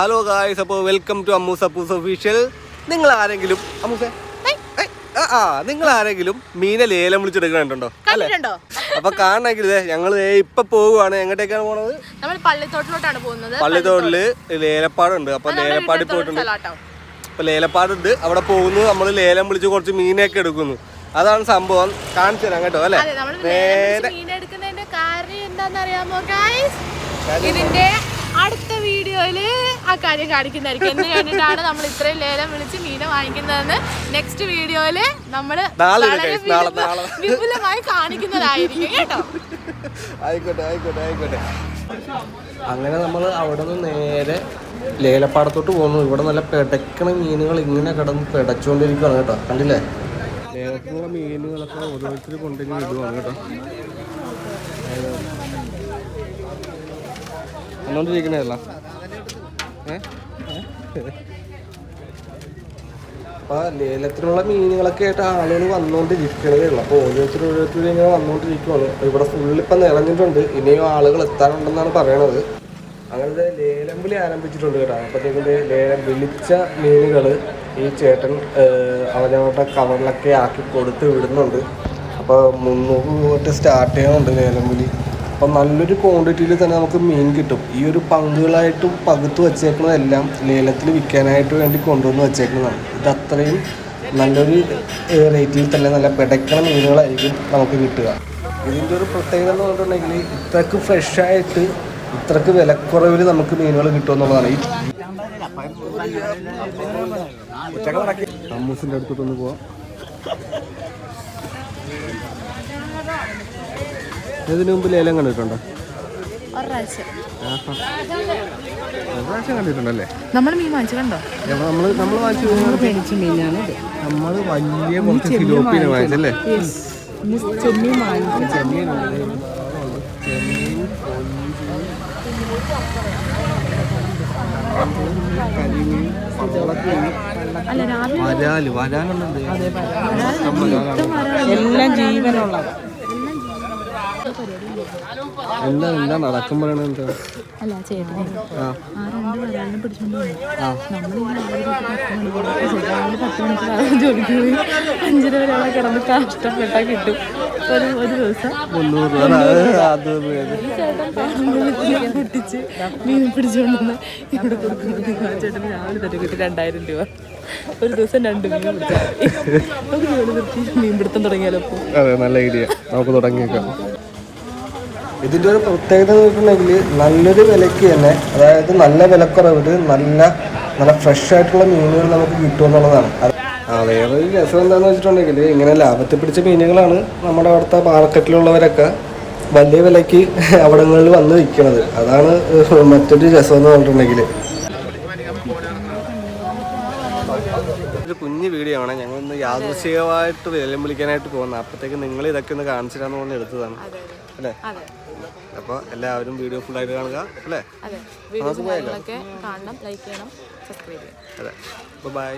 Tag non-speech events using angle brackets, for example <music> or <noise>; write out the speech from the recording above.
Hello guys അപ്പോൾ welcome to Ammus Appus official നിങ്ങൾ ആരെങ്കിലും അമ്മൂസേ ആ, നിങ്ങൾ ആരെങ്കിലും മീനെ ലേലം വിളിച്ചെടുക്കണുണ്ടോ? അല്ലേ? കണ്ടിട്ടുണ്ടോ? അപ്പൊ കാണണമെങ്കിൽ ഞങ്ങൾ ഇപ്പൊ പോവുകയാണ്. എങ്ങോട്ടേക്കാണ് പോണത്? നമ്മൾ പള്ളിത്തോട്ടിലോട്ടാണ് പോകുന്നത്. പള്ളിത്തോട്ടിൽ ലേലപ്പാടുണ്ട്. അപ്പൊ ലേലപ്പാടി ലേലപ്പാടിൽ പോയിട്ടുണ്ട്. അപ്പൊ ലേലപ്പാടുണ്ട്. അവിടെ പോകുന്നു. നമ്മൾ ലേലം വിളിച്ച് കുറച്ച് മീനൊക്കെ എടുക്കുന്നു. അതാണ് സംഭവം. കാണിച്ചു തരാം കേട്ടോ അല്ലെ? നേരെ ഇതിന്റെ അടുത്ത വീഡിയോയിൽ ആ കാര്യം കാണിക്കുന്നതായിരിക്കും. എന്ന് കണ്ടിട്ടാണ് നമ്മൾ ഇത്രയും ലേലം വിളിച്ച് മീനെ വാങ്ങിക്കുന്നതെന്ന് നെക്സ്റ്റ് വീഡിയോയിൽ നമ്മൾ വളരെ. വിപുലമായി കാണിക്കുന്നതായിരിക്കും കേട്ടോ. ആയിക്കോട്ടെ ആയിക്കോട്ടെ ആയിക്കോട്ടെ. അങ്ങനെ നമ്മൾ അവിടെ നിന്ന് നേരെ ലേലപ്പാടത്തോട്ട് പോകുന്നു ഇവിടെ നല്ല പിടയ്ക്കണ മീനുകൾ ഇങ്ങനെ കിടന്ന് പിടച്ചുകൊണ്ടിരിക്കുകയാണ് കേട്ടോ. കണ്ടില്ലേ? ലേലത്തിനുള്ള മീനുകളൊക്കെ ഓരോരുത്തർ കൊണ്ടുപോയി ഇടുവാണ് കേട്ടോ. വന്നോണ്ടിരിക്കണല്ല അപ്പൊ ലേലത്തിനുള്ള മീനുകളൊക്കെ ആയിട്ട് ആളുകൾ വന്നുകൊണ്ടിരിക്കണേ ഉള്ളു. അപ്പോൾ ഓരോരുത്തർ ഓരോരുത്തർ ഇങ്ങനെ വന്നോണ്ടിരിക്കുവാണ്. അപ്പൊ ഇവിടെ ഫുള്ള് ഇപ്പം നിറഞ്ഞിട്ടുണ്ട്. ഇനിയും ആളുകൾ എത്താനുണ്ടെന്നാണ് പറയണത്. അങ്ങനത്തെ ലേലം വിളി ആരംഭിച്ചിട്ടുണ്ട് കേട്ടോ. അപ്പോഴത്തേക്കും ലേലം വിളിച്ച മീനുകൾ ഈ ചേട്ടൻ അവനവരുടെ കവറിലൊക്കെ ആക്കി കൊടുത്ത് വിടുന്നുണ്ട്. അപ്പോൾ മുന്നൂറ് തൊട്ട് സ്റ്റാർട്ട് ചെയ്യുന്നുണ്ട് ലേലം വിളി. അപ്പം നല്ലൊരു ക്വാണ്ടിറ്റിയിൽ തന്നെ നമുക്ക് മീൻ കിട്ടും. ഈ ഒരു പങ്കുകളായിട്ട് പകുത്ത് വെച്ചേക്കുന്നതെല്ലാം ലേലത്തിൽ വിൽക്കാനായിട്ട് വേണ്ടി കൊണ്ടുവന്ന് വെച്ചേക്കുന്നതാണ്. ഇത് അത്രയും നല്ലൊരു റേറ്റിൽ തന്നെ നല്ല പെടക്കണ മീനുകളായിരിക്കും നമുക്ക് കിട്ടുക. ഇതിന്റെ ഒരു പ്രത്യേകത എന്ന് പറഞ്ഞിട്ടുണ്ടെങ്കിൽ ഇത്രക്ക് ഫ്രഷായിട്ട് ഇത്രക്ക് വിലക്കുറവിൽ നമുക്ക് മീനുകൾ കിട്ടുമെന്നുള്ളതാണ് ഈ അമ്മൂസിന്റെ അടുത്തോട്ടൊന്ന് പോവാം. ഇതിനു മുമ്പ് ലേലം കണ്ടിട്ടുണ്ടോ? കണ്ടിട്ടുണ്ടല്ലേ? നമ്മൾ മീൻ വാങ്ങിച്ചു കണ്ടോ? നമ്മൾ നമ്മൾ വാങ്ങിച്ചു മേടിച്ച മീനാണ് വലിയ കുറച്ച് ഫിലോപ്പിനെ വാങ്ങിച്ചല്ലേ ചെമ്മീൻ ചെമ്മീൻ വരാൽ എല്ലാം ജീവനുള്ളത്. എന്താ എന്താ നടക്കും പറയണത് എന്താ? അല്ല ചേട്ടനെ ആ. ആ രണ്ട് വരാലിനെ പിടിച്ചോണ്ട് പോയി നമ്മളിങ്ങനെ രാവിലെ പത്ത് മണിക്ക് രാവിലെ ജോലിക്ക് പോയി. അഞ്ചര വരെ അവിടെ കിടന്ന് കഷ്ടപ്പെട്ടാ കിട്ടും. ഒരു ഒരു ദിവസം. ചേട്ടൻ പൊട്ടിച്ച് മീൻ പിടിച്ചുകൊണ്ടുവന്ന് ഇവിടെ കൊടുക്കുന്നത് ആ ചേട്ടന് രാവിലെ തന്നെ കിട്ടി രണ്ടായിരം രൂപ. ഒരു ദിവസം രണ്ട് മീൻ പിടിച്ചാൽ നമുക്ക് മീൻ പിടുത്തം തുടങ്ങിയാലോ അതെ നല്ല ഐഡിയ. നമുക്ക് തുടങ്ങിയേക്കാം. ഇതിന്റെ ഒരു പ്രത്യേകത എന്ന് വെച്ചിട്ടുണ്ടെങ്കിൽ നല്ലൊരു വിലയ്ക്ക് തന്നെ അതായത് നല്ല വിലക്കുറവിൽ നല്ല നല്ല ഫ്രഷ് ആയിട്ടുള്ള മീനുകൾ നമുക്ക് കിട്ടുമെന്നുള്ളതാണ് എന്നുള്ളതാണ്. ആ വേറൊരു രസം എന്താണെന്ന് വെച്ചിട്ടുണ്ടെങ്കിൽ ഇങ്ങനെ ലാഭത്തിൽ പിടിച്ച മീനുകളാണ് നമ്മുടെ അവിടുത്തെ മാർക്കറ്റിലുള്ളവരൊക്കെ വലിയ വിലയ്ക്ക് <laughs> അവിടങ്ങളിൽ വന്ന് വിൽക്കുന്നത് അതാണ് മറ്റൊരു രസം എന്ന് പറഞ്ഞിട്ടുണ്ടെങ്കിൽ. ഒരു കുഞ്ഞു വീഡിയോ ആണ്. ഞങ്ങൾ ഇന്ന് യാദൃശികമായിട്ട് വിലം വിളിക്കാനായിട്ട് പോകുന്നത്. അപ്പോഴത്തേക്ക് നിങ്ങൾ ഇതൊക്കെ ഒന്ന് കാണിച്ചിട്ടാന്ന് പറഞ്ഞ് എടുത്തതാണ്. അല്ലേ? അതെ. അപ്പോൾ എല്ലാവരും വീഡിയോ ഫുൾ ആയിട്ട് കാണുക അല്ലേ? അതെ. വീഡിയോസ് കാണണം ലൈക്ക് ചെയ്യണം സബ്സ്ക്രൈബ് ചെയ്യണം. അതെ. ബൈ